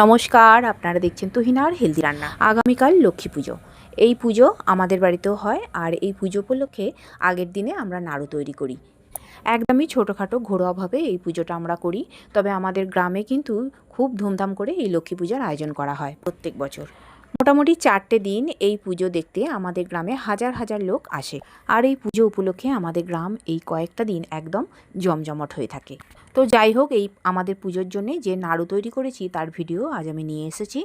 নমস্কার, আপনারা দেখছেন তুহিনার হেলদি রান্না। আগামীকাল লক্ষ্মী পুজো। এই পুজো আমাদের বাড়িতেও হয় আর এই পুজো উপলক্ষে আগের দিনে আমরা নাড়ু তৈরি করি। একদমই ছোটোখাটো, ঘরোয়াভাবে এই পুজোটা আমরা করি, তবে আমাদের গ্রামে কিন্তু খুব ধুমধাম করে এই লক্ষ্মী পূজার আয়োজন করা হয় প্রত্যেক বছর। মোটামুটি চারটে দিন এই পুজো দেখতে আমাদের গ্রামে হাজার হাজার লোক আসে। আর এই পুজো উপলক্ষে আমাদের গ্রাম এই কয়েকটা দিন একদম জমজমট হয়ে থাকে। তো যাই হোক, এই আমাদের পুজোর জন্যে যে নাড়ু তৈরি করেছি, তার ভিডিও আজ আমি নিয়ে এসেছি।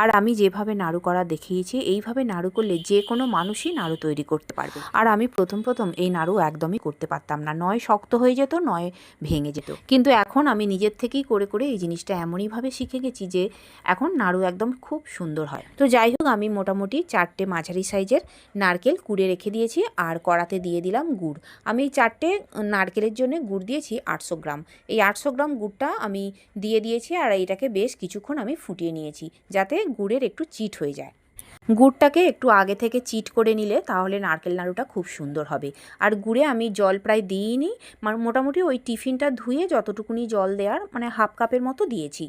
আর আমি যেভাবে নাড়ু করা দেখিয়েছি, এইভাবে নাড়ু করলে যে কোনো মানুষই নাড়ু তৈরি করতে পারবে। আর আমি প্রথম প্রথম এই নাড়ু একদমই করতে পারতাম না। নয় শক্ত হয়ে যেত, নয় ভেঙে যেত। কিন্তু এখন আমি নিজের থেকেই করে করে এই জিনিসটা এমনইভাবে শিখে গেছি যে এখন নাড়ু একদম খুব সুন্দর হয়। তো যাই হোক, আমি মোটামুটি চারটে মাঝারি সাইজের নারকেল কুড়ে রেখে দিয়েছি আর কড়াতে দিয়ে দিলাম গুড়। আমি চারটে নারকেলের জন্য গুড় দিয়েছি আটশো গ্রাম। এই আটশো গ্রাম গুড়টা আমি দিয়ে দিয়েছি আর এইটাকে বেশ কিছুক্ষণ আমি ফুটিয়ে নিয়েছি যাতে গুড়ের একটু চিট হয়ে যায়। গুড়টাকে একটু আগে থেকে চিট করে নিলে তাহলে নারকেল নাড়ুটা খুব সুন্দর হবে। আর গুড়ে আমি জল প্রায় দিইনি মানে মোটামুটি ওই টিফিনটা ধুয়ে যতটুকুনি জল দেওয়ার মানে হাফ কাপের মতো দিয়েছি।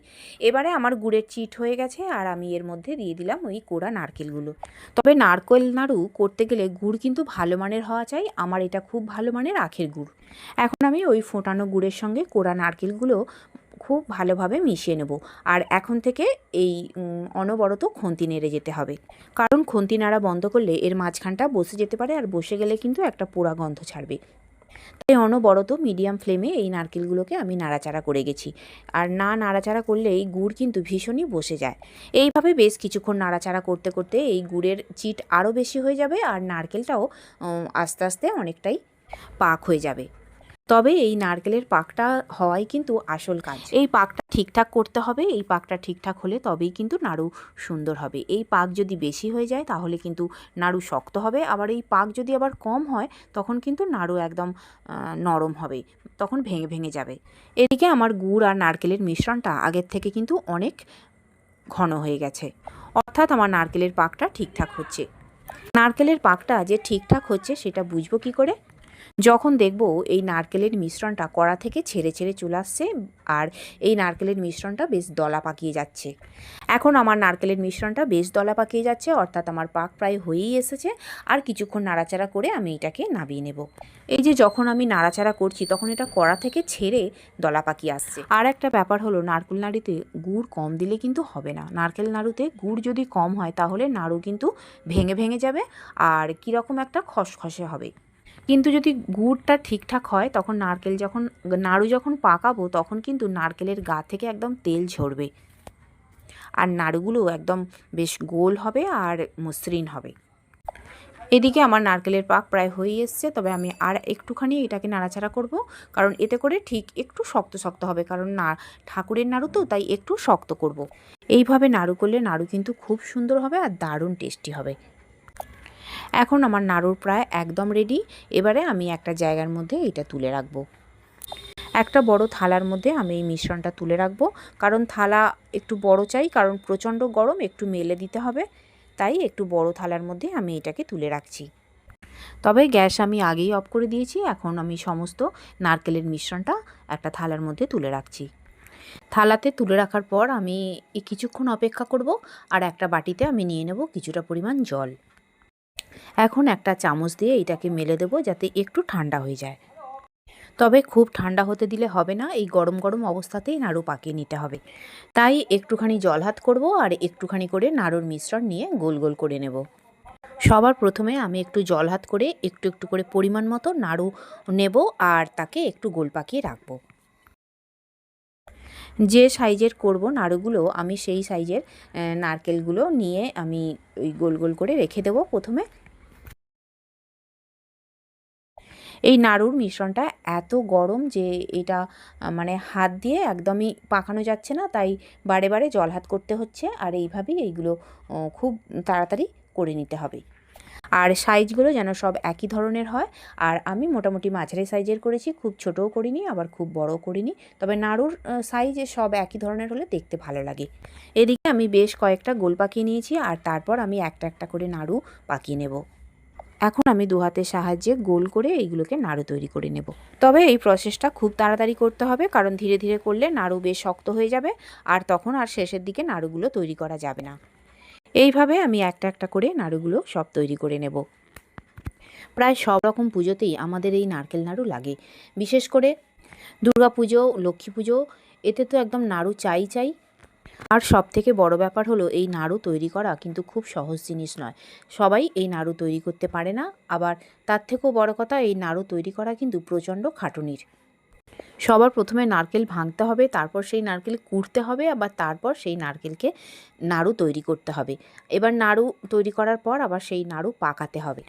এবারে আমার গুড়ের চিট হয়ে গেছে আর আমি এর মধ্যে দিয়ে দিলাম ওই কোড়া নারকেলগুলো। তবে নারকেল নাড়ু করতে গেলে গুড় কিন্তু ভালো মানের হওয়া চাই, আমার এটা খুব ভালো মানের আখের গুড়। এখন আমি ওই ফোটানো গুড়ের সঙ্গে কোড়া নারকেলগুলো খুব ভালোভাবে মিশিয়ে নেব। আর এখন থেকে এই অনবরত খন্তি নেড়ে যেতে হবে। কারণ খন্তি নাড়া বন্ধ করলে এর মাঝখানটা বসে যেতে পারে আর বসে গেলে কিন্তু একটা পোড়া গন্ধ ছাড়বে। তাই অনবরত মিডিয়াম ফ্লেমে এই নারকেলগুলোকে আমি নাড়াচাড়া করে গেছি। আর না নাড়াচাড়া করলে এই গুড় কিন্তু ভীষণই বসে যায়। এইভাবে বেশ কিছুক্ষণ নাড়াচাড়া করতে করতে এই গুড়ের চিট আরও বেশি হয়ে যাবে আর নারকেলটাও আস্তে আস্তে অনেকটাই পাক হয়ে যাবে। তবে এই নারকেলের পাকটা হওয়াই কিন্তু আসল কাজ। এই পাকটা ঠিকঠাক করতে হবে, এই পাকটা ঠিকঠাক হলে তবেই কিন্তু নাড়ু সুন্দর হবে। এই পাক যদি বেশি হয়ে যায় তাহলে কিন্তু নাড়ু শক্ত হবে, আবার এই পাক যদি আবার কম হয় তখন কিন্তু নাড়ু একদম নরম হবে, তখন ভেঙে ভেঙে যাবে। এদিকে আমার গুড় আর নারকেলের মিশ্রণটা আগের থেকে কিন্তু অনেক ঘন হয়ে গেছে। অর্থাৎ আমার নারকেলের পাকটা ঠিকঠাক হচ্ছে। নারকেলের পাকটা যে ঠিকঠাক হচ্ছে সেটা বুঝব কি করে? যখন দেখব এই নারকেলের মিশ্রণটা কড়া থেকে ছেড়ে ছেড়ে চলে আসছে আর এই নারকেলের মিশ্রণটা বেশ দলা পাকিয়ে যাচ্ছে। এখন আমার নারকেলের মিশ্রণটা বেশ দলা পাকিয়ে যাচ্ছে, অর্থাৎ আমার পাক প্রায় হয়েই এসেছে। আর কিছুক্ষণ নাড়াচাড়া করে আমি এটাকে নামিয়ে নেব। এই যে যখন আমি নাড়াচাড়া করছি, তখন এটা কড়া থেকে ছেড়ে দলা পাকিয়ে আসছে। আর একটা ব্যাপার হলো, নারকেল নাড়ুতে গুড় কম দিলে কিন্তু হবে না। নারকেল নাড়ুতে গুড় যদি কম হয়, তাহলে নাড়ু কিন্তু ভেঙে ভেঙে যাবে আর কীরকম একটা খসখসে হবে। কিন্তু যদি গুড়টা ঠিকঠাক হয়, তখন নারকেল যখন, নাড়ু যখন পাকাবো, তখন কিন্তু নারকেলের গা থেকে একদম তেল ঝরবে। আর নাড়ুগুলো একদম বেশ গোল হবে আর মসৃণ হবে। এদিকে আমার নারকেলের পাক প্রায় হয়ে এসছে, তবে আমি আর একটুখানি এটাকে নাড়াচাড়া করব, কারণ এতে করে ঠিক একটু শক্ত শক্ত হবে, কারণ না, ঠাকুরের নাড়ু তো, তাই একটু শক্ত করব। এইভাবে নাড়ু করলে নাড়ু কিন্তু খুব সুন্দর হবে আর দারুণ টেস্টি হবে। এখন আমার নাড়ুর প্রায় একদম রেডি এবারে আমি একটা জায়গার মধ্যে এটা তুলে রাখব। একটা বড় থালার মধ্যে আমি এই মিশ্রণটা তুলে রাখব, কারণ থালা একটু বড় চাই, কারণ প্রচণ্ড গরম, একটু মেলে দিতে হবে, তাই একটু বড় থালার মধ্যে আমি এটাকে তুলে রাখছি। তবে গ্যাস আমি আগেই অফ করে দিয়েছি, এখন আমি সমস্ত নারকেলের মিশ্রণটা একটা থালার মধ্যে তুলে রাখছি। থালাতে তুলে রাখার পর আমি কিছুক্ষণ অপেক্ষা করব, আর একটা বাটিতে আমি নিয়ে নেব কিছুটা পরিমাণ জল। এখন একটা চামচ দিয়ে এটাকে মেলে দেবো যাতে একটু ঠান্ডা হয়ে যায়। তবে খুব ঠান্ডা হতে দিলে হবে না, এই গরম গরম অবস্থাতেই নাড়ু পাকিয়ে নিতে হবে। তাই একটুখানি জল হাত করব আর একটুখানি করে নাড়ুর মিশ্রণ নিয়ে গোল গোল করে নেব। সবার প্রথমে আমি একটু জল হাত করে একটু একটু করে পরিমাণ মতো নাড়ু নেব আর তাকে একটু গোল পাকিয়ে রাখব। যে সাইজের করব নাড়ুগুলো আমি সেই সাইজের নারকেলগুলো নিয়ে আমি ওই গোল গোল করে রেখে দেবো প্রথমে। এই নাড়ুর মিশ্রণটা এত গরম যে এটা মানে হাত দিয়ে একদমই পাকানো যাচ্ছে না, তাই বারে বারে জল হাত করতে হচ্ছে। আর এইভাবেই এইগুলো খুব তাড়াতাড়ি করে নিতে হবে। আর সাইজগুলো যেন সব একই ধরনের হয়। আর আমি মোটামুটি মাঝারি সাইজের করেছি, খুব ছোটও করিনি, আবার খুব বড়ও করিনি। তবে নাড়ুর সাইজ সব একই ধরনের হলে দেখতে ভালো লাগে। এদিকে আমি বেশ কয়েকটা গোল পাকিয়ে নিয়েছি, আর তারপর আমি একটা একটা করে নাড়ু পাকিয়ে নেব। এখন আমি দু হাতের সাহায্যে গোল করে এইগুলোকে নাড়ু তৈরি করে নেব। তবে এই প্রসেসটা খুব তাড়াতাড়ি করতে হবে, কারণ ধীরে ধীরে করলে নাড়ু বেশ শক্ত হয়ে যাবে আর তখন আর শেষের দিকে নাড়ুগুলো তৈরি করা যাবে না। এইভাবে আমি একটা একটা করে নাড়ুগুলো সব তৈরি করে নেব। প্রায় সব রকম পুজোতেই আমাদের এই নারকেল নাড়ু লাগে। বিশেষ করে দুর্গা পুজো, লক্ষ্মী পুজো, এতে তো একদম নাড়ু চাই চাই আর সব থেকে বড় ব্যাপার হলো এই নাড়ু তৈরি করা কিন্তু খুব সহজ জিনিস নয়। সবাই এই নাড়ু তৈরি করতে পারে না, আবার তার থেকেও বড় কথা এই নাড়ু তৈরি করা কিন্তু প্রচণ্ড খাটুনির। সবার প্রথমে নারকেল ভাঙতে হবে, তারপর সেই নারকেল কুড়তে হবে, আবার তারপর সেই নারকেলকে নাড়ু তৈরি করতে হবে। এবার নাড়ু তৈরি করার পর আবার সেই নাড়ু পাকাতে হবে।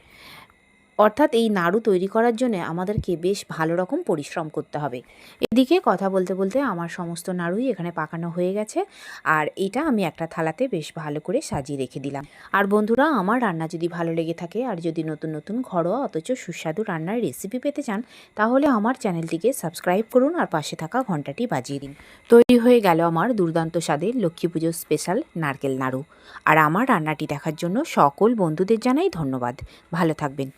অর্থাৎ এই নাড়ু তৈরি করার জন্য আমাদেরকে বেশ ভালো রকম পরিশ্রম করতে হবে। এদিকে কথা বলতে বলতে আমার সমস্ত নাড়ুই এখানে পাকানো হয়ে গেছে, আর এটা আমি একটা থালাতে বেশ ভালো করে সাজিয়ে রেখে দিলাম। আর বন্ধুরা, আমার রান্না যদি ভালো লেগে থাকে, আর যদি নতুন নতুন ঘরোয়া অথচ সুস্বাদু রান্নার রেসিপি পেতে চান, তাহলে আমার চ্যানেলটিকে সাবস্ক্রাইব করুন আর পাশে থাকা ঘন্টাটি বাজিয়ে দিন। তৈরি হয়ে গেল আমার দুর্দান্ত স্বাদের লক্ষ্মী পুজোর স্পেশাল নারকেল নাড়ু। আর আমার রান্নাটি দেখার জন্য সকল বন্ধুদের জানাই ধন্যবাদ। ভালো থাকবেন।